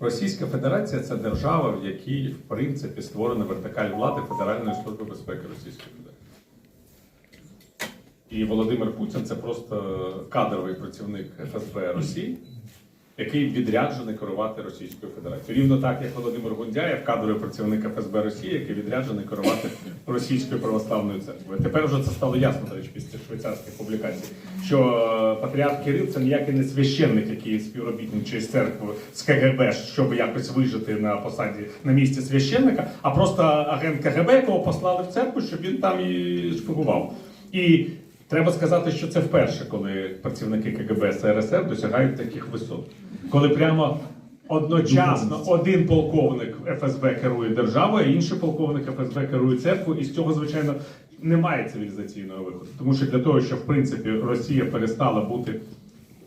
Російська Федерація це держава, в якій, в принципі, створена вертикаль влади Федеральної служби безпеки Російської Федерації. І Володимир Путін це просто кадровий працівник ФСБ Росії, який відряджений керувати Російською Федерацією. Рівно так, як Володимир Гундяєв, кадровий працівник ФСБ Росії, який відряджений керувати Російською православною церквою. Тепер вже це стало ясно, до речі, після швейцарських публікацій, що е, патріарх Кирил це ніякий не священник, який співробітничає з церквою з КГБ, щоб якось вижити на посаді на місці священника, а просто агент КГБ, якого послали в церкву, щоб він там і шпигував. І Треба сказати, що це вперше, коли працівники КГБ СРСР досягають таких висот. Коли прямо одночасно один полковник ФСБ керує державою, а інший полковник ФСБ керує церквою, і з цього, звичайно, немає цивілізаційного виходу. Тому що для того, щоб в принципі Росія перестала бути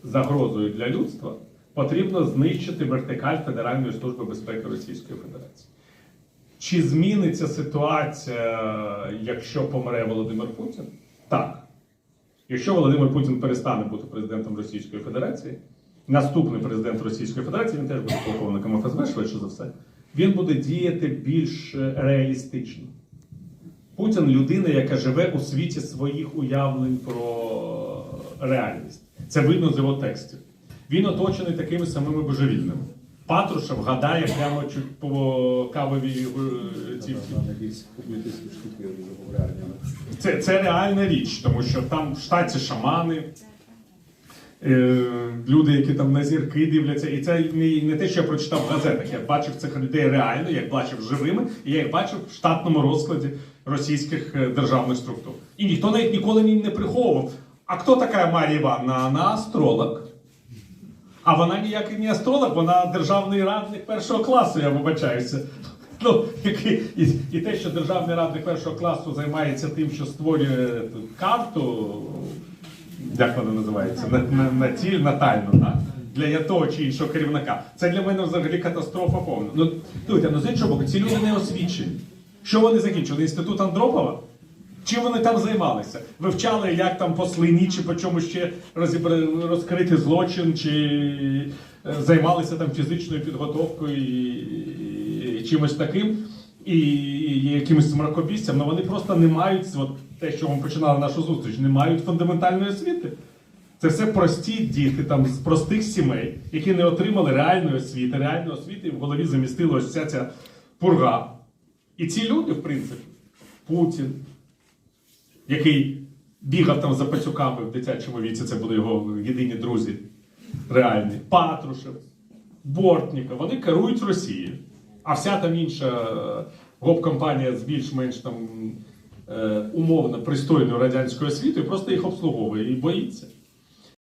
загрозою для людства, потрібно знищити вертикаль Федеральної служби безпеки Російської Федерації. Чи зміниться ситуація, якщо помре Володимир Путін? Так. Якщо Володимир Путін перестане бути президентом Російської Федерації, наступний президент Російської Федерації, він теж буде полковником ФСБ, швидше за все, він буде діяти більш е, реалістично. Путін людина, яка живе у світі своїх уявлень про реальність. Це видно з його текстів. Він оточений такими самими божевільними. Патрушев гадає прямо чуть по кавовій е, ці всі. Там якісь кубітські штуки говорять. Це, це реальна річ, тому що там в штаті шамани, е, люди, які там на зірки дивляться. І це не, не те, що я прочитав в газетах. Я бачив цих людей реально, я їх бачив живими, і я їх бачив в штатному розкладі російських е, державних структур. І ніхто навіть ніколи не приховував. А хто така Марія Івановна? Вона астролог. А вона ніякий не астролог, вона державний радник першого класу, я вибачаюся. Ну, і, і те, що державний радник першого класу займається тим, що створює карту, як вона називається, на, на, на ціль натальну, так? для того чи іншого керівника. Це для мене взагалі катастрофа повна. Ну, дивіться, ну з іншого боку, ці люди не освічені. Що вони закінчили? Інститут Андропова? Чим вони там займалися? Вивчали, як там по слині, чи по чому ще розкрити злочин, чи е, займалися там фізичною підготовкою і, і чимось таким, і, і якимось мракобіссям. Ну вони просто не мають, от те, що ми починали нашу зустріч, не мають фундаментальної освіти. Це все прості діти там з простих сімей, які не отримали реальної освіти, реальної освіти, і в голові замістила ось ця пурга. І ці люди, в принципі, Путін, який бігав там за пацюками в дитячому віці, це були його єдині друзі реальні, Патрушев, Бортніка, вони керують Росією. А вся там інша е, гоп-компанія з більш-менш там е, умовно пристойною радянською освітою просто їх обслуговує і боїться.